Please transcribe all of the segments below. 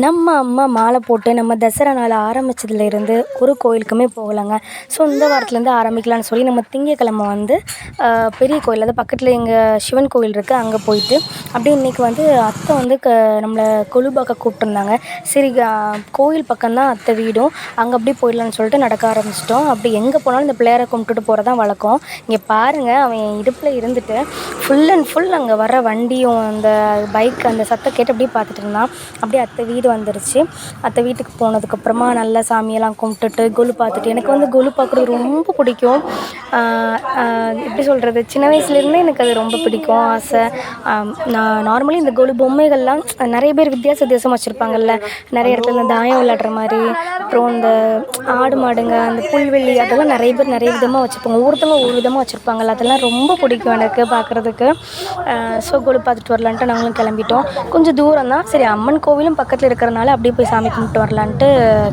நம்ம அம்மா மாலை போட்டு நம்ம தசரா நாள் ஆரம்பித்ததுலேருந்து ஒரு கோயிலுக்குமே போகலாங்க. ஸோ இந்த வாரத்துலேருந்து ஆரம்பிக்கலாம்னு சொல்லி நம்ம திங்கக்கிழம வந்து பெரிய கோயில் அது பக்கத்தில் எங்கள் சிவன் கோயில் இருக்குது அங்கே போயிட்டு அப்படியே இன்றைக்கி வந்து அத்தை வந்து க நம்மளை கொலு கூப்பிட்டுருந்தாங்க. சரி கோயில் பக்கம் தான் அத்தை வீடும் அங்கே அப்படியே போயிடலான்னு சொல்லிட்டு நடக்க ஆரம்பிச்சிட்டோம். அப்படி எங்கே போனாலும் இந்த பிள்ளையாரை கும்பிட்டுட்டு போகிறது தான் வழக்கம். இங்கே பாருங்கள் அவன் என் இடுப்பில் இருந்துட்டு ஃபுல் அண்ட் ஃபுல் அங்கே வர வண்டியும் அந்த பைக் அந்த சத்தம் கேட்டு அப்படியே பார்த்துட்டு இருந்தான். அப்படியே அத்தை வீடு வந்துருச்சு. அத்தை வீட்டுக்கு போனதுக்கப்புறமா நல்லா சாமியெல்லாம் கும்பிட்டுட்டு கொலு பார்த்துட்டு எனக்கு வந்து கொலு பார்க்குறது ரொம்ப பிடிக்கும். எப்படி சொல்கிறது சின்ன வயசுலேருந்தே எனக்கு அது ரொம்ப பிடிக்கும் ஆசை. நான் நார்மலி இந்த கொலு பொம்மைகள்லாம் நிறைய பேர் வித்தியாச வித்தியாசமாக வச்சுருப்பாங்கல்ல. நிறைய இடத்துல இந்த தாயம் விளையாடுற மாதிரி அப்புறம் இந்த ஆடு மாடுங்க அந்த புல்வெளி அதெல்லாம் நிறைய பேர் நிறைய விதமாக வச்சுருப்பாங்க. ஒவ்வொருத்தவங்க ஒவ்வொரு விதமாக வச்சுருப்பாங்கல்ல. அதெல்லாம் ரொம்ப பிடிக்கும் எனக்கு பார்க்குறதுக்கு. ஸோ கொலு பார்த்துட்டு வரலான்ட்டு நாங்களும் கிளம்பிட்டோம். கொஞ்சம் தூரம் தான் சரி அம்மன் கோவிலும் பக்கத்தில் இருக்கிறனால அப்படியே போய் சாமி கும்பிட்டு வரலான்ட்டு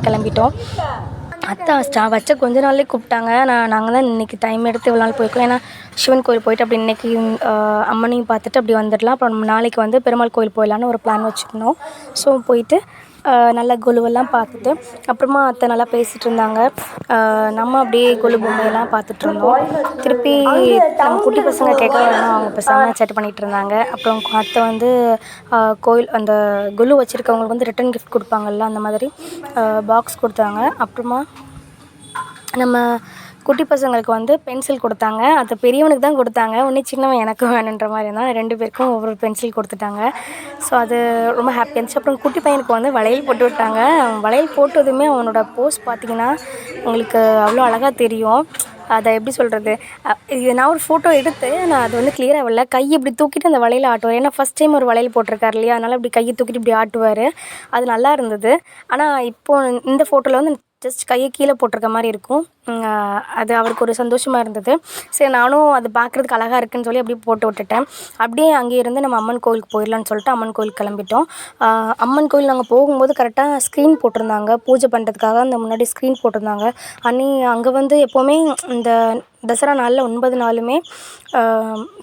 கிளம்பிட்டோம். அத்தை ஸ்டா வச்ச கொஞ்ச நாள்லேயே கூப்பிட்டாங்க. நான் நாங்கள் தான் இன்றைக்கி டைம் எடுத்து இவ்வளோ நாள் போயிருக்கோம். ஏன்னா சிவன் கோயில் போயிட்டு அப்படி இன்றைக்கி அம்மனையும் பார்த்துட்டு அப்படி வந்துடலாம். அப்புறம் நம்ம நாளைக்கு வந்து பெருமாள் கோயில் போயிடலான்னு ஒரு பிளான் வச்சுருந்தோம். ஸோ போயிட்டு நல்லா கொலுவெல்லாம் பார்த்துட்டு அப்புறமா அத்தை நல்லா பேசிகிட்டு இருந்தாங்க நம்ம அப்படியே கொலு பொம்மையெல்லாம் பார்த்துட்ருந்தோம். திருப்பி நம்ம குட்டி பசங்க கேட்க அவங்க பசங்க சேட் பண்ணிகிட்டு இருந்தாங்க அப்புறம் அத்தை வந்து கோயில் அந்த கொலு வச்சுருக்கவங்களுக்கு வந்து ரிட்டன் கிஃப்ட் கொடுப்பாங்கல்ல அந்த மாதிரி பாக்ஸ் கொடுத்தாங்க. அப்புறமா நம்ம குட்டி பசங்களுக்கு வந்து பென்சில் கொடுத்தாங்க. அது பெரியவனுக்கு தான் கொடுத்தாங்க. ஒன்று சின்னவன் எனக்கும் வேணுன்ற மாதிரி இருந்தால் ரெண்டு பேருக்கும் ஒவ்வொரு பென்சில் கொடுத்துட்டாங்க. ஸோ அது ரொம்ப ஹாப்பியாக இருந்துச்சு. அப்புறம் குட்டி பையனுக்கு வந்து வளையல் போட்டு விட்டாங்க. வளையல் போட்டதுமே அவனோட போஸ் பார்த்திங்கன்னா உங்களுக்கு அவ்வளோ அழகாக தெரியும். அதை எப்படி சொல்கிறது இது நான் ஒரு ஃபோட்டோ எடுத்து நான் அது வந்து கிளியராக வரல. கை இப்படி தூக்கிட்டு அந்த வளையல் ஆட்டுவார். ஏன்னா ஃபஸ்ட் டைம் ஒரு வளையல் போட்டிருக்காரு இல்லையா? அதனால் இப்படி கையை தூக்கிட்டு இப்படி ஆட்டுவார். அது நல்லா இருந்தது. ஆனால் இப்போது இந்த ஃபோட்டோவில் வந்து ஜஸ்ட் கையை கீழே போட்டிருக்க மாதிரி இருக்கும். அது அவருக்கு ஒரு சந்தோஷமாக இருந்தது. சரி நானும் அது பார்க்குறதுக்கு அழகாக இருக்குன்னு சொல்லி அப்படியே போட்டு விட்டுட்டேன். அப்படியே அங்கேயே இருந்து நம்ம அம்மன் கோவிலுக்கு போயிடலான்னு சொல்லிட்டு அம்மன் கோவிலுக்கு கிளம்பிட்டோம். அம்மன் கோவில் நாங்கள் போகும்போது கரெக்டாக ஸ்க்ரீன் போட்டிருந்தாங்க. பூஜை பண்ணுறதுக்காக அந்த முன்னாடி ஸ்க்ரீன் போட்டிருந்தாங்க. அன்னி அங்கே வந்து எப்போவுமே இந்த தசரா நாளில் ஒன்பது நாளுமே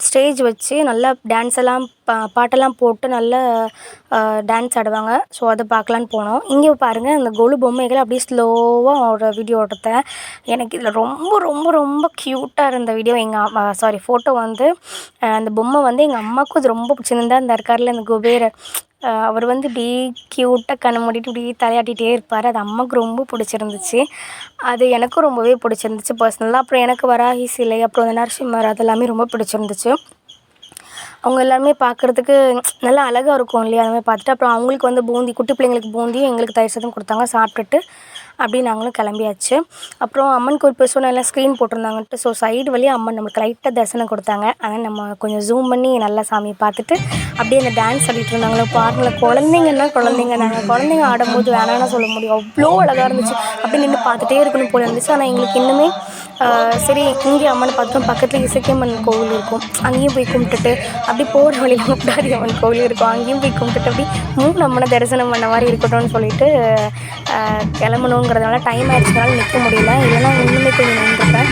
ஸ்டேஜ் வச்சு நல்லா டான்ஸ் எல்லாம் பா பாட்டெல்லாம் போட்டு நல்லா டான்ஸ் ஆடுவாங்க. ஸோ அதை பார்க்கலான்னு போனோம். இங்கே பாருங்கள் அந்த கொலு பொம்மைகள் அப்படியே ஸ்லோவாக ஒரு வீடியோ எடுத்தேன். எனக்கு இதில் ரொம்ப ரொம்ப ரொம்ப க்யூட்டாக இருந்த வீடியோ எங்கள் அம்மா சாரி ஃபோட்டோ வந்து அந்த பொம்மை வந்து எங்கள் அம்மாவுக்கும் அது ரொம்ப பிடிச்சிருந்தா அந்த இருக்கார்ல அந்த குபேரர் அவர் வந்து இப்படி க்யூட்டாக கண்ணை மூடிட்டு இப்படி தலையாட்டிகிட்டே இருப்பார். அது அம்மாவுக்கு ரொம்ப பிடிச்சிருந்துச்சு. அது எனக்கும் ரொம்பவே பிடிச்சிருந்துச்சி பர்சனலாக அப்புறம் எனக்கு வராகி சிலை அப்புறம் அந்த நரசிம்மர் அதெல்லாமே ரொம்ப பிடிச்சிருந்துச்சு. அவங்க எல்லாருமே பார்க்குறதுக்கு நல்லா அழகாக இருக்கும் இல்லையா? அந்த மாதிரி பார்த்துட்டு அப்புறம் அவங்களுக்கு வந்து பூந்தி குட்டி பிள்ளைங்களுக்கு பூந்தியும் எங்களுக்கு தயிர் சாதம் கொடுத்தாங்க சாப்பிட்டுட்டு அப்படியே நாங்களும் கிளம்பியாச்சு. அப்புறம் அம்மன் கோயில் போய் சொன்னால் எல்லாம் ஸ்க்ரீன் போட்டிருந்தாங்கன்ட்டு. ஸோ சைடு வழியாக அம்மன் நம்மளுக்கு லைட்டாக தரிசனம் கொடுத்தாங்க. ஆனால் நம்ம கொஞ்சம் ஜூம் பண்ணி நல்லா சாமியை பார்த்துட்டு அப்படியே அந்த டான்ஸ் ஆடிட்டு இருந்தாங்களோ பாருங்களேன். குழந்தைங்கன்னா குழந்தைங்க? நாங்கள் குழந்தைங்க ஆடும்போது வேணாம்னு சொல்ல முடியும். அவ்வளோ அழகாக இருந்துச்சு. அப்படி நின்று பார்த்துட்டே இருக்கணும் போல இருந்துச்சு. ஆனால் எங்களுக்கு இன்னுமே சரி இங்கே அம்மனை பார்த்தோம். பக்கத்தில் இசக்கியம்மன் கோவில் இருக்கும். அங்கேயும் போய் கும்பிட்டுட்டு அப்படி போகிற வழியில் முட்டாரி அம்மன் கோவில் இருக்கும். அங்கேயும் போய் கும்பிட்டுட்டு அப்படி மூணு அம்மனை தரிசனம் பண்ண மாதிரி இருக்கட்டும்னு சொல்லிட்டு கிளம்பணுங்கிறதுனால டைம் ஆயிடுச்சுனால நிற்க முடியல. இல்லைன்னா இன்னுமே கொஞ்சம் நின்றுப்பேன்.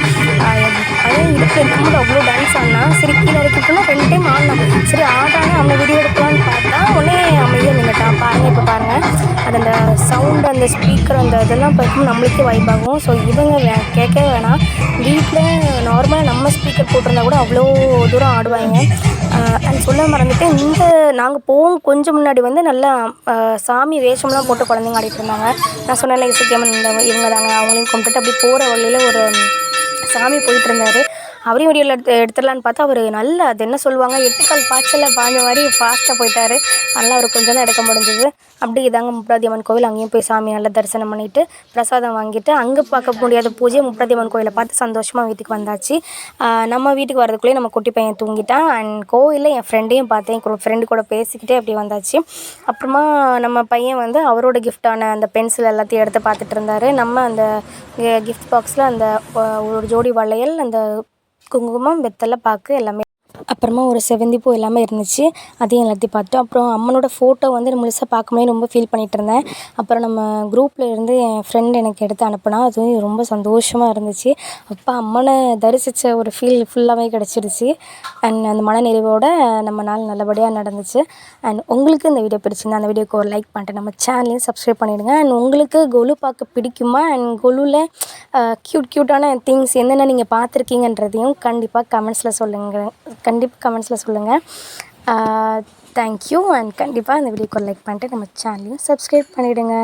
அதே இதுக்கு இருக்கும்போது அவ்வளோ டான்ஸ் ஆடினா சரி கீழே இறக்கிட்டோம்னா ரெண்டு டைம் ஆடினான் சரி ஆடானே அவனை வீடியோ எடுக்கலான்னு பார்த்தா உடனே நீங்கள் நின்றுட்டான் பாருங்கள் இப்போ பாருங்கள் அது அந்த சவுண்டு அந்த ஸ்பீக்கர் அந்த இதெல்லாம் பார்க்கும் நம்மளுக்கே வைப்பாகும் ஸோ இவங்க வே கேட்கவே வேணாம். வீட்டில் நார்மலாக நம்ம ஸ்பீக்கர் போட்டிருந்தா கூட அவ்வளோ தூரம் ஆடுவாங்க. அண்ட் சொல்ல மறந்துட்டு இந்த நாங்கள் போகும் கொஞ்சம் முன்னாடி வந்து நல்லா சாமி வேஷம்லாம் போட்டு குழந்தைங்க ஆடிட்டு இருந்தாங்க. நான் சொன்னேன் இசைக்கியம்மன் இந்த இவங்க தாங்க. அவங்களையும் கும்பிட்டுட்டு அப்படி போகிற வழியில் ஒரு சாமி போயிட்டு இருந்தார். அவரையும் வீடியோவில் எடுத்து எடுத்துடலான்னு பார்த்தா அவர் நல்ல அது என்ன சொல்லுவாங்க எட்டுக்கால் பாய்ச்சலில் பாஞ்ச மாதிரி ஃபாஸ்ட்டாக போயிட்டார். நல்லா அவர் கொஞ்சம் தான் எடுக்க முடிஞ்சது. அப்படி இதாங்க முப்படாதி அம்மன் கோவில். அங்கேயும் போய் சாமி நல்லா தரிசனம் பண்ணிவிட்டு பிரசாதம் வாங்கிட்டு அங்கே பார்க்க முடியாத பூஜை முப்படாதி அம்மன் கோவிலை பார்த்து சந்தோஷமாக வீட்டுக்கு வந்தாச்சு. நம்ம வீட்டுக்கு வரதுக்குள்ளேயே நம்ம குட்டி பையன் தூங்கிட்டான். அண்ட் கோவிலில் என் ஃப்ரெண்டையும் பார்த்தேன். ஃப்ரெண்டு கூட பேசிக்கிட்டே அப்படி வந்தாச்சு. அப்புறமா நம்ம பையன் வந்து அவரோட கிஃப்டான அந்த பென்சில் எல்லாத்தையும் எடுத்து பார்த்துட்டு இருந்தார். நம்ம அந்த கிஃப்ட் பாக்ஸில் அந்த ஒரு ஜோடி வளையல் அந்த குங்குமம் வெத்தலை பாக்கு எல்லாமே அப்புறமா ஒரு செவ்வந்தி பூ எல்லாமே இருந்துச்சு. அதையும் எல்லாத்தையும் பார்த்தோம். அப்புறம் அம்மனோட ஃபோட்டோ வந்து முழுசாக பார்க்கும்போது ரொம்ப ஃபீல் பண்ணிகிட்டு இருந்தேன். அப்புறம் நம்ம குரூப்பில் இருந்து என் ஃப்ரெண்ட் எனக்கு எடுத்து அனுப்புனா அதுவும் ரொம்ப சந்தோஷமாக இருந்துச்சு. அப்பா அம்மனை தரிசித்த ஒரு ஃபீல் ஃபுல்லாகவே கிடச்சிருச்சு. அண்ட் அந்த மனநிறைவோடு நம்ம நாள் நல்லபடியாக நடந்துச்சு. அண்ட் உங்களுக்கு இந்த வீடியோ பிடிச்சிருந்தா அந்த வீடியோக்கு ஒரு லைக் பண்ணிட்டு நம்ம சேனலையும் சப்ஸ்கிரைப் பண்ணிவிடுங்க அண்ட் உங்களுக்கு கொலு பார்க்க பிடிக்குமா? அண்ட் கொலுவில் க்யூட் க்யூட்டான திங்ஸ் என்னென்ன நீங்கள் பார்த்துருக்கீங்கன்றதையும் கண்டிப்பாக கமெண்ட்ஸில் சொல்லுங்கள் கண்டிப்பாக கமெண்ட்ஸில் சொல்லுங்கள் தேங்க்யூ அண்ட் கண்டிப்பாக இந்த வீடியோக்கு லைக் பண்ணிட்டு நம்ம சேனலையும் சப்ஸ்கிரைப் பண்ணிவிடுங்க